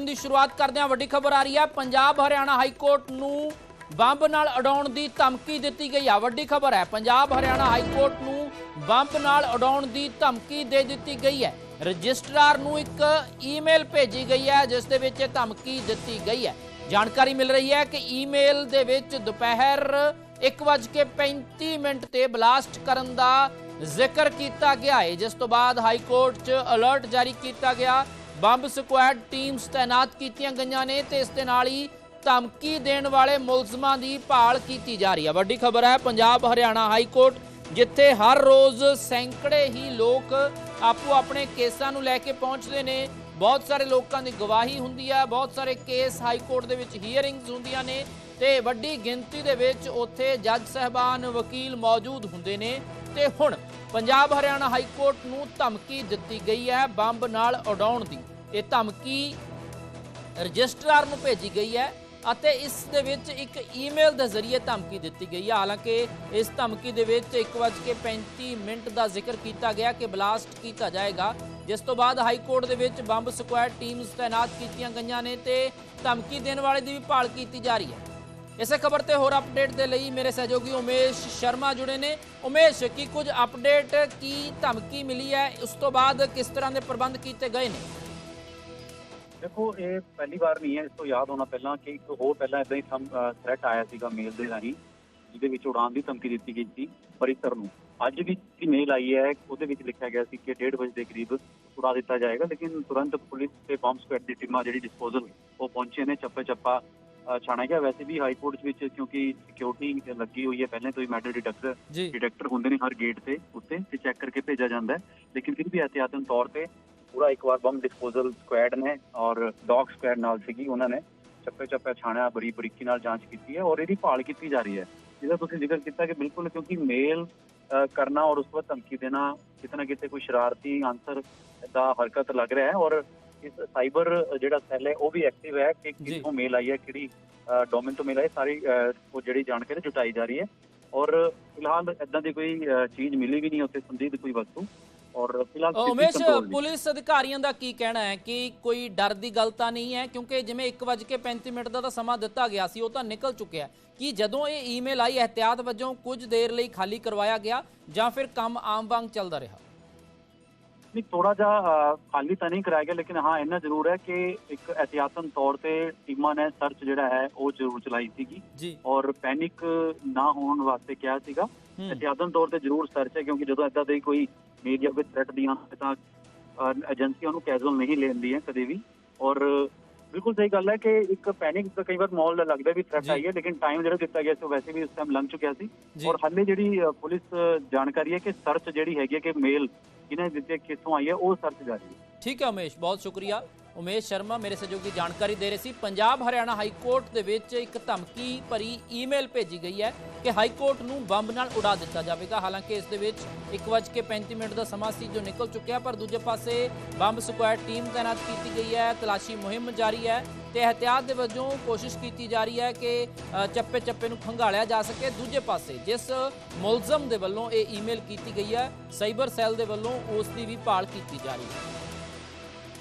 Bulletin ਦੀ ਸ਼ੁਰੂਆਤ ਕਰਦੇ ਹਾਂ ਵੱਡੀ ਖਬਰ ਆ ਰਹੀ ਹੈ। ਪੰਜਾਬ ਹਰਿਆਣਾ ਹਾਈ ਕੋਰਟ ਨੂੰ ਬੰਬ ਨਾਲ ਉਡਾਉਣ ਦੀ ਧਮਕੀ ਦਿੱਤੀ ਗਈ ਹੈ ਵੱਡੀ ਖਬਰ ਹੈ, ਪੰਜਾਬ ਹਰਿਆਣਾ ਹਾਈ ਕੋਰਟ ਨੂੰ ਬੰਬ ਨਾਲ ਉਡਾਉਣ ਦੀ ਧਮਕੀ ਦੇ ਦਿੱਤੀ ਗਈ ਹੈ। ਰਜਿਸਟਰਾਰ ਨੂੰ ਇੱਕ ਈਮੇਲ ਭੇਜੀ ਗਈ ਹੈ, ਜਿਸ ਦੇ ਵਿੱਚ ਇਹ ਧਮਕੀ ਦਿੱਤੀ ਗਈ ਹੈ। ਜਾਣਕਾਰੀ ਮਿਲ ਰਹੀ ਹੈ ਕਿ ਈਮੇਲ ਦੇ ਵਿੱਚ ਦੁਪਹਿਰ 1:35 ਮਿੰਟ ਤੇ ਬਲਾਸਟ ਕਰਨ ਦਾ ਜ਼ਿਕਰ ਕੀਤਾ ਗਿਆ ਹੈ। ਜਿਸ ਤੋਂ ਬਾਅਦ ਹਾਈ ਕੋਰਟ 'ਚ ਅਲਰਟ ਜਾਰੀ ਕੀਤਾ ਗਿਆ। ਬੰਬ ਸਕੁਐਡ ਟੀਮਸ ਤਾਇਨਾਤ ਕੀਤੀਆਂ ਗਈਆਂ ਨੇ ਤੇ ਇਸ ਦੇ ਨਾਲ ਹੀ ਧਮਕੀ ਦੇਣ ਵਾਲੇ ਮੁਲਜ਼ਮਾਂ ਦੀ ਭਾਲ ਕੀਤੀ ਜਾ ਰਹੀ ਹੈ। ਵੱਡੀ ਖਬਰ ਹੈ, ਪੰਜਾਬ ਹਰਿਆਣਾ ਹਾਈ ਕੋਰਟ ਜਿੱਥੇ ਹਰ ਰੋਜ਼ ਸੈਂਕੜੇ ਹੀ ਲੋਕ ਆਪੋ ਆਪਣੇ ਕੇਸਾਂ ਨੂੰ ਲੈ ਕੇ ਪਹੁੰਚਦੇ ਨੇ। ਬਹੁਤ ਸਾਰੇ ਲੋਕਾਂ ਦੀ ਗਵਾਹੀ ਹੁੰਦੀ ਹੈ, ਬਹੁਤ ਸਾਰੇ ਕੇਸ ਹਾਈ ਕੋਰਟ ਦੇ ਵਿੱਚ ਹੀਅਰਿੰਗਸ ਹੁੰਦੀਆਂ ਨੇ ਤੇ ਵੱਡੀ ਗਿਣਤੀ ਦੇ ਵਿੱਚ ਉੱਥੇ ਜੱਜ ਸਹਿਬਾਨ ਵਕੀਲ ਮੌਜੂਦ ਹੁੰਦੇ ਨੇ। ਤੇ ਹੁਣ ਪੰਜਾਬ ਹਰਿਆਣਾ ਹਾਈ ਕੋਰਟ ਨੂੰ ਧਮਕੀ ਦਿੱਤੀ ਗਈ ਹੈ, ਬੰਬ ਨਾਲ ਉਡਾਉਣ ਦੀ। ਇਹ ਧਮਕੀ ਰਜਿਸਟਰਾਰ ਨੂੰ ਭੇਜੀ ਗਈ ਹੈ ਅਤੇ ਇਸ ਦੇ ਵਿੱਚ ਇੱਕ ਈਮੇਲ ਦੇ ਜ਼ਰੀਏ ਧਮਕੀ ਦਿੱਤੀ ਗਈ ਹੈ। ਹਾਲਾਂਕਿ ਇਸ ਧਮਕੀ ਦੇ ਵਿੱਚ 1:35 ਮਿੰਟ ਦਾ ਜ਼ਿਕਰ ਕੀਤਾ ਗਿਆ ਕਿ ਬਲਾਸਟ ਕੀਤਾ ਜਾਏਗਾ। ਜਿਸ ਤੋਂ ਬਾਅਦ ਹਾਈ ਕੋਰਟ ਦੇ ਵਿੱਚ ਬੰਬ ਸਕੁਐਡ ਟੀਮਸ ਤਾਇਨਾਤ ਕੀਤੀਆਂ ਗਈਆਂ ਨੇ ਤੇ ਧਮਕੀ ਦੇਣ ਵਾਲੇ ਦੀ ਵੀ ਭਾਲ ਕੀਤੀ ਜਾ ਰਹੀ ਹੈ। ਇਸੇ ਖਬਰ ਤੇ ਹੋਰ ਅਪਡੇਟ ਦੇ ਲਈ ਮੇਰੇ ਸਹਿਯੋਗੀ ਉਮੇਸ਼ ਸ਼ਰਮਾ ਜੁੜੇ ਨੇ। ਉਮੇਸ਼, ਕੀ ਕੁਝ ਅਪਡੇਟ, ਕੀ ਧਮਕੀ ਮਿਲੀ ਹੈ? ਉਸ ਤੋਂ ਬਾਅਦ ਕਿਸ ਤਰ੍ਹਾਂ ਦੇ ਪ੍ਰਬੰਧ ਕੀਤੇ ਗਏ ਨੇ? ਦੇਖੋ, ਇਹ ਪਹਿਲੀ ਵਾਰ ਨਹੀਂ ਹੈ, ਇਸ ਤੋਂ ਯਾਦ ਹੋਣਾ ਪਹਿਲਾਂ ਕਿ ਇੱਕ ਹੋਰ ਪਹਿਲਾਂ ਇਦਾਂ ਹੀ ਥ੍ਰੈਟ ਆਇਆ ਸੀਗਾ ਮੇਲ ਦੇ ਰਾਹੀਂ, ਜਿਹਦੇ ਵਿੱਚ ਉਡਾਨ ਦੀ ਧਮਕੀ ਦਿੱਤੀ ਗਈ ਸੀ ਪਰਿਸਰ ਨੂੰ। ਅੱਜ ਵੀ ਜਿਹੜੀ ਮੇਲ ਆਈ ਹੈ, ਉਹਦੇ ਵਿੱਚ ਲਿਖਿਆ ਗਿਆ ਸੀ ਕਿ 1:30 ਵਜੇ ਦੇ ਕਰੀਬ ਉਡਾ ਦਿੱਤਾ ਜਾਏਗਾ, ਲੇਕਿਨ ਤੁਰੰਤ ਪੁਲਿਸ ਤੇ ਬੰਬ ਸਕੁਐਡ ਦੀ ਟੀਮਾਂ ਜਿਹੜੀ ਡਿਸਪੋਜ਼ਲ ਉਹ ਪਹੁੰਚੇ ਨੇ ਚੱਪੇ ਚੱਪਾ ਅ, ਛਾਣਿਆ ਗਿਆ। ਵੈਸੇ ਵੀ ਹਾਈ ਕੋਰਟ ਵਿੱਚ ਕਿਉਂਕਿ ਸਿਕਿਉਰਿਟੀ ਲੱਗੀ ਹੋਈ ਹੈ। ਪਹਿਲੇ ਤੋਂ ਹੀ ਮੈਟਲ ਡਿਟੈਕਟਰ ਡਿਟੈਕਟਰ ਹੁੰਦੇ ਨੇ ਹਰ ਗੇਟ ਤੇ ਉੱਤੇ ਤੇ ਚੈੱਕ ਕਰਕੇ ਭੇਜਿਆ ਜਾਂਦਾ ਹੈ। ਲੇਕਿਨ ਫਿਰ ਵੀ ਇਹਤਿਆਤਨ ਤੌਰ ਤੇ ਪੂਰਾ ਇੱਕ ਵਾਰ ਬੰਬ ਡਿਸਪੋਜ਼ਲ ਸਕੁਐਡ ਨੇ ਔਰ ਡੌਗ ਸਕੁਐਡ ਨਾਲ ਸੀਗੀ ਉਹਨਾਂ ਨੇ। ਚੱਪੇ ਚੱਪੇ ਛਾਣਿਆ ਬੜੀ ਬਰੀਕੀ ਨਾਲ ਜਾਂਚ ਕੀਤੀ ਹੈ ਔਰ ਇਹਦੀ ਭਾਲ ਕੀਤੀ ਜਾ ਰਹੀ ਹੈ। ਜਿਹਦਾ ਤੁਸੀਂ ਜ਼ਿਕਰ ਕੀਤਾ ਕਿ ਬਿਲਕੁਲ ਕਿਉਂਕਿ ਮੇਲ ਕਰਨਾ ਔਰ ਉਸ ਤੋਂ ਧਮਕੀ ਦੇਣਾ ਕਿਤੇ ਨਾ ਕਿਤੇ ਕੋਈ ਸ਼ਰਾਰਤੀ ਆਂਸਰ ਦਾ ਹਰਕਤ ਲੱਗ ਰਿਹਾ ਹੈ ਔਰ ਇਸ ਸਾਈਬਰ ਜਿਹੜਾ ਸੈੱਲ ਹੈ ਉਹ ਵੀ ਐਕਟਿਵ ਹੈ ਕਿ। ਕਿੱਥੋਂ ਮੇਲ ਆਈ ਹੈ ਕਿਹੜੀ ਡੋਮੇਨ ਤੋਂ ਮੇਲ ਆਈ ਸਾਰੀ ਉਹ ਜਿਹੜੀ ਜਾਣਕਾਰੀ ਜੁਟਾਈ ਜਾ ਰਹੀ ਹੈ ਔਰ ਫਿਲਹਾਲ ਇਦਾਂ ਦੀ ਕੋਈ ਚੀਜ਼ ਮਿਲੀ ਵੀ ਨਹੀਂ ਉੱਥੇ ਸੰਦੀਪ ਕੋਈ ਵਸਤੂ ਔਰ ਫਿਲਹਾਲ ਉਮੇਸ਼। ਪੁਲਿਸ ਅਧਿਕਾਰੀਆਂ ਦਾ ਕੀ ਕਹਿਣਾ ਹੈ ਕਿ ਕੋਈ ਡਰ ਦੀ ਗੱਲ ਤਾਂ ਨਹੀਂ ਹੈ ਕਿਉਂਕਿ ਜਿਵੇਂ 1:35 ਮਿੰਟ ਦਾ ਤਾਂ ਸਮਾਂ ਦਿੱਤਾ ਗਿਆ ਸੀ ਉਹ ਤਾਂ ਨਿਕਲ ਚੁੱਕਿਆ ਹੈ। ਕੀ ਜਦੋਂ ਇਹ ਈਮੇਲ ਆਈ ਇhtiyat ਵਜੋਂ ਕੁਝ ਦੇਰ ਲਈ ਖਾਲੀ ਕਰਵਾਇਆ ਗਿਆ ਜਾਂ ਫਿਰ ਕੰਮ ਆਮ ਵਾਂਗ ਚੱਲਦਾ ਰਿਹਾ ਨਹੀਂ ਥੋੜਾ ਜਿਹਾ ਖਾਲੀ ਤਾਂ ਨਹੀਂ ਕਰਾਇਆ ਗਿਆ ਲੇਕਿਨ ਹਾਂ ਇੰਨਾ ਜ਼ਰੂਰ ਹੈ ਕਿ ਇੱਕ ਇਹਤਿਆਤਨ ਤੌਰ ਤੇ ਟੀਮਾਂ ਨੇ ਸਰਚ ਜਿਹੜਾ ਹੈ ਉਹ ਜ਼ਰੂਰ ਚਲਾਈ ਸੀਗੀ ਔਰ ਪੈਨਿਕ ਨਾ ਹੋਣ ਵਾਸਤੇ ਕਿਹਾ ਸੀਗਾ। ਇਹਤਿਆਤਨ ਤੌਰ ਤੇ ਜ਼ਰੂਰ ਸਰਚ ਹੈ ਕਿਉਂਕਿ ਜਦੋਂ ਇਦਾਂ ਦੀ ਕੋਈ ਮੀਡੀਆ ਵਿੱਚ ਥ੍ਰੈਟ ਦੀਆਂ ਤਾਂ ਏਜੰਸੀਆਂ ਨੂੰ ਕੈਜੂਅਲ ਨਹੀਂ ਲੈਂਦੀਆਂ ਕਦੇ ਵੀ। ਔਰ ਬਿਲਕੁਲ ਸਹੀ ਗੱਲ ਹੈ ਕਿ ਇੱਕ ਪੈਨਿਕ ਤਾਂ ਕਈ ਵਾਰ ਮਾਹੌਲ ਲੱਗਦਾ ਵੀ ਥ੍ਰੈਟ। ਆਈ ਹੈ ਲੇਕਿਨ ਟਾਈਮ ਜਿਹੜਾ ਦਿੱਤਾ ਗਿਆ ਸੀ ਉਹ ਵੈਸੇ ਵੀ ਉਸ ਟਾਈਮ ਲੰਘ ਚੁੱਕਿਆ ਸੀ। ਔਰ ਹਾਲੇ ਜਿਹੜੀ ਪੁਲਿਸ ਜਾਣਕਾਰੀ ਹੈ ਕਿ ਸਰਚ ਜਿਹੜੀ ਹੈਗੀ ਹੈ ਕਿ ਮੇਲ ਕਿਹਨੇ ਦਿੱਤੇ ਕਿੱਥੋਂ ਆਈ ਹੈ, ਉਹ ਸਰਚ ਜਾਰੀ ਹੈ। ਠੀਕ ਹੈ ਉਮੇਸ਼, ਬਹੁਤ ਸ਼ੁਕਰੀਆ। ਉਮੇਸ਼ ਸ਼ਰਮਾ ਮੇਰੇ ਸਹਿਯੋਗੀ ਜਾਣਕਾਰੀ ਦੇ ਰਹੇ ਸੀ। ਪੰਜਾਬ ਹਰਿਆਣਾ ਹਾਈ ਕੋਰਟ ਦੇ ਵਿੱਚ ਇੱਕ ਧਮਕੀ ਭਰੀ ਈਮੇਲ ਭੇਜੀ ਗਈ ਹੈ ਕਿ ਹਾਈ ਕੋਰਟ ਨੂੰ ਬੰਬ ਨਾਲ ਉਡਾ ਦਿੱਤਾ ਜਾਵੇਗਾ। ਹਾਲਾਂਕਿ ਇਸ ਦੇ ਵਿੱਚ 1:35 ਮਿੰਟ ਦਾ ਸਮਾਂ ਸੀ ਜੋ ਨਿਕਲ ਚੁੱਕਿਆ, ਪਰ ਦੂਜੇ ਪਾਸੇ ਬੰਬ ਸਕੁਐਡ ਟੀਮ ਤਾਇਨਾਤ ਕੀਤੀ ਗਈ ਹੈ। ਤਲਾਸ਼ੀ ਮੁਹਿੰਮ ਜਾਰੀ ਹੈ। ਤੇ ਇਹਤਿਆਤ ਦੇ ਵਜੋਂ ਕੋਸ਼ਿਸ਼ ਕੀਤੀ ਜਾ ਰਹੀ ਹੈ ਕਿ ਚੱਪੇ ਚੱਪੇ ਨੂੰ ਖੰਗਾਲਿਆ ਜਾ ਸਕੇ ਦੂਜੇ ਪਾਸੇ, ਜਿਸ ਮੁਲਜ਼ਮ ਦੇ ਵੱਲੋਂ ਇਹ ਈਮੇਲ ਕੀਤੀ ਗਈ ਹੈ, ਸਾਈਬਰ ਸੈੱਲ ਦੇ ਵੱਲੋਂ ਉਸ ਦੀ ਵੀ ਭਾਲ ਕੀਤੀ ਜਾ ਰਹੀ ਹੈ।